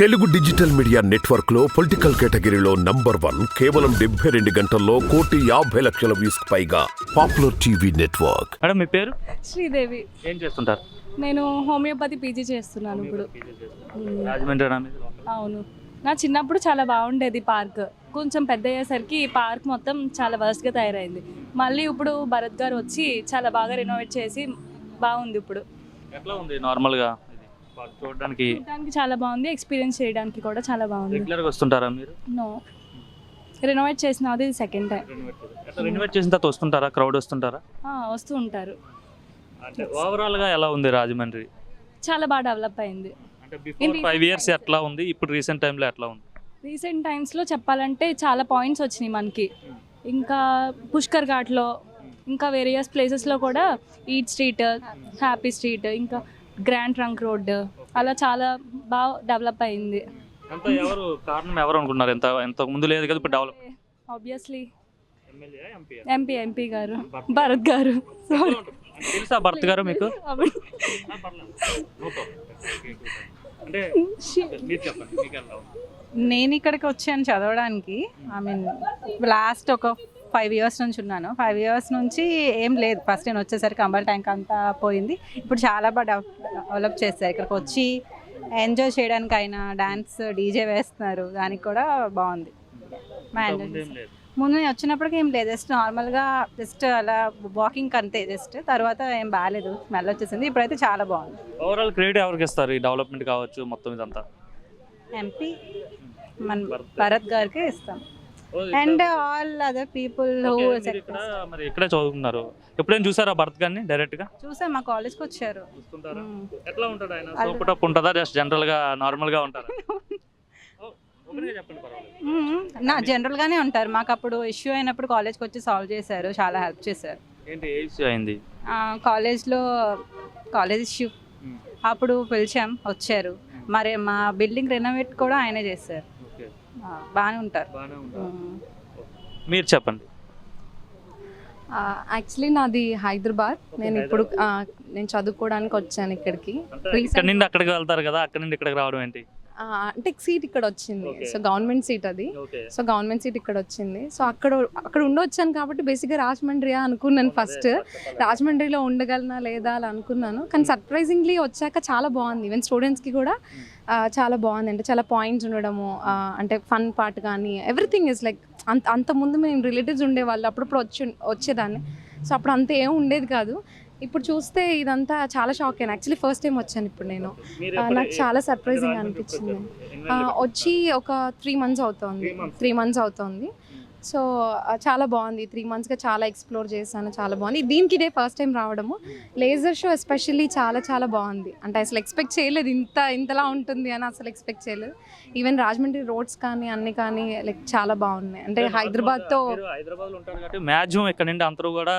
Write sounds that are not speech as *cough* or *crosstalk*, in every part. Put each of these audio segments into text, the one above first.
Telugu digital media నెట్వర్క్లో political కేటగిరీలో number one కేవలం డెబ్బై రెండు గంటల్లో కోటి యాభై లక్షల వ్యూస్ పైగా పాపులర్ టీవీ నెట్వర్క్. మేడం మీ పేరు? శ్రీదేవి. ఏం చేస్తుంటారు? నేను హోమియోపతి పీజీ చేస్తున్నాను ఇప్పుడు. రాజమండ్రి అవును. నా చిన్నప్పుడు చాలా బాగుండేది పార్క్. కొంచెం పెద్ద అయ్యేసరికి పార్క్ మొత్తం చాలా వర్స్ట్గా తయారైంది. మళ్ళీ ఇప్పుడు భరత్ గారు వచ్చి చాలా బాగా రెనోవేట్ చేసి బాగుంది ఇప్పుడు. ఎట్లా ఉంది? నార్మల్గా చూడడానికి చూడడానికి చాలా బాగుంది ఎక్స్పీరియన్స్ చేయడానికి కూడా చాలా బాగుంది. రెగ్యులర్గా వస్తుంటారా మీరు? నో రెనోవేట్ చేసిన అది సెకండ్ టైం రెనోవేట్ చేసిన. తర్వాత వస్తుంటారా? క్రౌడ్ వస్తుంటారా? వస్తూ ఉంటారు. అంటే ఓవరాల్గా ఎలా ఉంది రాజమండ్రి? చాలా బాగా డెవలప్ అయింది. అంటే బిఫోర్ ఫైవ్ ఇయర్స్ ఎట్లా ఉంది? ఇప్పుడు రీసెంట్ టైంలో ఎట్లా ఉంది? రీసెంట్ టైమ్స్లో చెప్పాలంటే చాలా పాయింట్స్ వచ్చినాయి మనకి. ఇంకా పుష్కర్ ఘాట్లో ఇంకా వేరియస్ ప్లేసెస్లో కూడా ఈట్ స్ట్రీట్ హ్యాపీ స్ట్రీట్ ఇంకా గ్రాండ్ ట్రంక్ రోడ్. అలా చాలా బాగా డెవలప్ అయింది. అంతా ఎవరు కారణం ఎవరు అనుకున్నారు ఎంత ఎంత ముందు లేదు కదా ఇప్పుడు develop. Obviously MLA MP? MP గారు. భరత్ గారు. తెలుసా భర్త గారు మీకు? నేను ఇక్కడికి వచ్చాను చదవడానికి. ఐ మీన్ లాస్ట్ ఒక ఫైవ్ ఇయర్స్ నుంచి ఉన్నాను. ఫైవ్ ఇయర్స్ నుంచి ఏం లేదు. ఫస్ట్ నేను వచ్చేసరికి అంబల్ ట్యాంక్ అంతా పోయింది. ఇప్పుడు చాలా బాగా డెవలప్ చేస్తారు ఇక్కడికి వచ్చి ఎంజాయ్ చేయడానికి అయినా డాన్స్ డీజే వేస్తున్నారు. దానికి కూడా బాగుంది. ముందు వచ్చినప్పటికీ ఏం లేదు. జస్ట్ నార్మల్గా జస్ట్ అలా వాకింగ్ అంతే. జస్ట్ తర్వాత ఏం బాగాలేదు. స్మెల్ వచ్చేసింది. ఇప్పుడైతే చాలా బాగుంది. ఓవరాల్ క్రెడిట్ ఎవరికి ఇస్తారు? ఈ డెవలప్మెంట్ కావచ్చు మొత్తం ఇదంతా? ఎంపీ మన భరత్ గారికి ఇస్తాం. అండ్ ఆల్ అదర్ పీపుల్ మీరు ఇక్కడ చదువుకున్నారు ఎప్పుడైనా చూసారా భరత్ గారిని డైరెక్ట్గా? చూసా మా కాలేజ్కి వచ్చారు. చూస్తుంటారా? మ్మ్. ఎట్లా ఉంటాడు ఆయన? అది- సూపర్ టప్ ఉంటుందా జస్ట్ జనరల్గా నార్మల్గా ఉంటారా? *laughs* మ్మ్. నా జనరల్గానే ఉంటారు. మాకు అప్పుడు ఇష్యూ అయినప్పుడు కాలేజ్కి వచ్చి సాల్వ్ చేశారు. చాలా హెల్ప్ చేశారు. ఏంటి ఏ ఇష్యూ అయింది? ఆ, కాలేజ్లో కాలేజ్ ఇష్యూ. అప్పుడు పిలిచాం వచ్చారు. మరి మా బిల్డింగ్ రెనోవేట్ కూడా ఆయనే చేశారు. బాగానే ఉంటారు. మీరు చెప్పండి. యాక్చువల్లీ నాది హైదరాబాద్. నేను ఇప్పుడు నేను చదువుకోవడానికి వచ్చాను ఇక్కడికి. నుండి అక్కడికి వెళ్తారు కదా అక్కడ నుండి ఇక్కడికి రావడం ఏంటి? అంటే సీట్ ఇక్కడ వచ్చింది. సో గవర్నమెంట్ సీట్ అది. సో గవర్నమెంట్ సీట్ ఇక్కడ వచ్చింది సో అక్కడ అక్కడ ఉండొచ్చాను కాబట్టి బేసిక్గా రాజమండ్రియా అనుకున్నాను ఫస్ట్. రాజమండ్రిలో ఉండగలనా లేదా అలా అనుకున్నాను. కానీ సర్ప్రైజింగ్లీ వచ్చాక చాలా బాగుంది. ఈవెన్ స్టూడెంట్స్కి కూడా ఆ, చాలా బాగుంది అంటే చాలా పాయింట్స్ ఉండడము అంటే ఫన్ పార్ట్ కానీ ఎవ్రీథింగ్ ఇస్ లైక్ అంత అంత ముందు మేము రిలేటివ్స్ ఉండేవాళ్ళు. అప్పుడప్పుడు వచ్చి వచ్చేదాన్ని. సో అప్పుడు అంత ఏం ఉండేది కాదు. ఇప్పుడు చూస్తే ఇదంతా చాలా షాక్ అయ్యాను యాక్చువల్లీ ఫస్ట్ టైం వచ్చాను ఇప్పుడు నేను. నాకు చాలా సర్ప్రైజింగ్ అనిపించింది. వచ్చి ఒక త్రీ మంత్స్ అవుతోంది. త్రీ మంత్స్ అవుతోంది. సో చాలా బాగుంది. త్రీ మంత్స్గా చాలా ఎక్స్ప్లోర్ చేశాను. చాలా బాగుంది. దీనికి ఇదే ఫస్ట్ టైం రావడము. లేజర్ షో ఎస్పెషల్లీ చాలా చాలా బాగుంది. అంటే అసలు ఎక్స్పెక్ట్ చేయలేదు. ఇంత ఇంతలా ఉంటుంది అని అసలు ఎక్స్పెక్ట్ చేయలేదు. ఈవెన్ రాజమండ్రి రోడ్స్ కానీ అన్ని కానీ లైక్ చాలా బాగున్నాయి. అంటే హైదరాబాద్తో హైదరాబాద్ ఉంటారు కాబట్టి మాక్సిమం ఇక్కడ నుండి అందరూ కూడా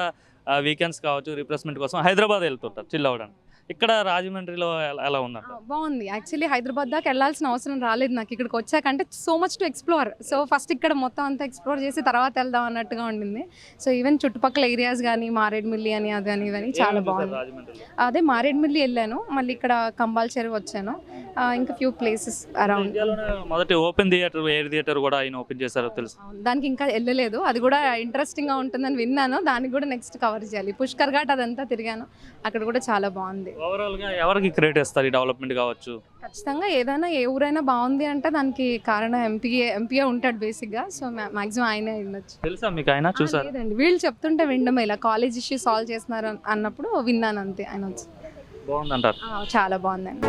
వీకెండ్స్ కావచ్చు రిప్లేస్మెంట్ కోసం హైదరాబాద్ వెళ్తుంటారు చిల్ అవ్వడానికి. ఇక్కడ రాజమండ్రిలో ఎలా- ఉందంట? బాగుంది. యాక్చువల్లీ హైదరాబాద్ దాకా వెళ్ళాల్సిన అవసరం రాలేదు నాకు. ఇక్కడికి వచ్చాకంటే so much to explore so first ఇక్కడ మొత్తం అంతా ఎక్స్ప్లోర్ చేసి తర్వాత వెళ్దాం అన్నట్టుగా ఉండింది. సో ఈవెన్ చుట్టుపక్కల ఏరియాస్ కానీ మారేడుమిల్లి అని అది అని ఇవన్నీ చాలా బాగుంది. అదే మారేడుమిల్లి వెళ్ళాను. మళ్ళీ ఇక్కడ కంబాల్ చెరువు వచ్చాను. ఇంకా ఫ్యూ ప్లేసెస్ అరౌండ్ మొదటి ఓపెన్ థియేటర్ ఎయిర్ థియేటర్ కూడా ఆయన ఓపెన్ చేశారో తెలుసు. దానికి ఇంకా వెళ్ళలేదు. అది కూడా ఇంట్రెస్టింగ్గా ఉంటుందని విన్నాను. దానికి కూడా నెక్స్ట్ కవర్ చేయాలి. పుష్కర్ ఘాట్ అదంతా తిరిగాను. అక్కడ కూడా చాలా బాగుంది. గా ఎవరికి క్రెడిట్ ఇస్తారు ఈ డెవలప్మెంట్ కావచ్చు? ఖచ్చితంగా ఏదైనా ఏ ఊరైనా బాగుంది అంటే దానికి కారణం ఎంపీ ఎంపీఏ ఉంటాడు బేసిక్గా సో మాక్సిమం ఆయనే ఉండొచ్చు. తెలుసా మీకు ఆయన? చూసారు? లేదండి. వీళ్ళు చెప్తుంటే వినడమే ఇలా కాలేజ్ ఇష్యూ సాల్వ్ చేస్తున్నారు అన్- అన్నప్పుడు విన్నాను అంతే ఆయన వచ్చి. బాగుందంటారు. చాలా బాగుందండి.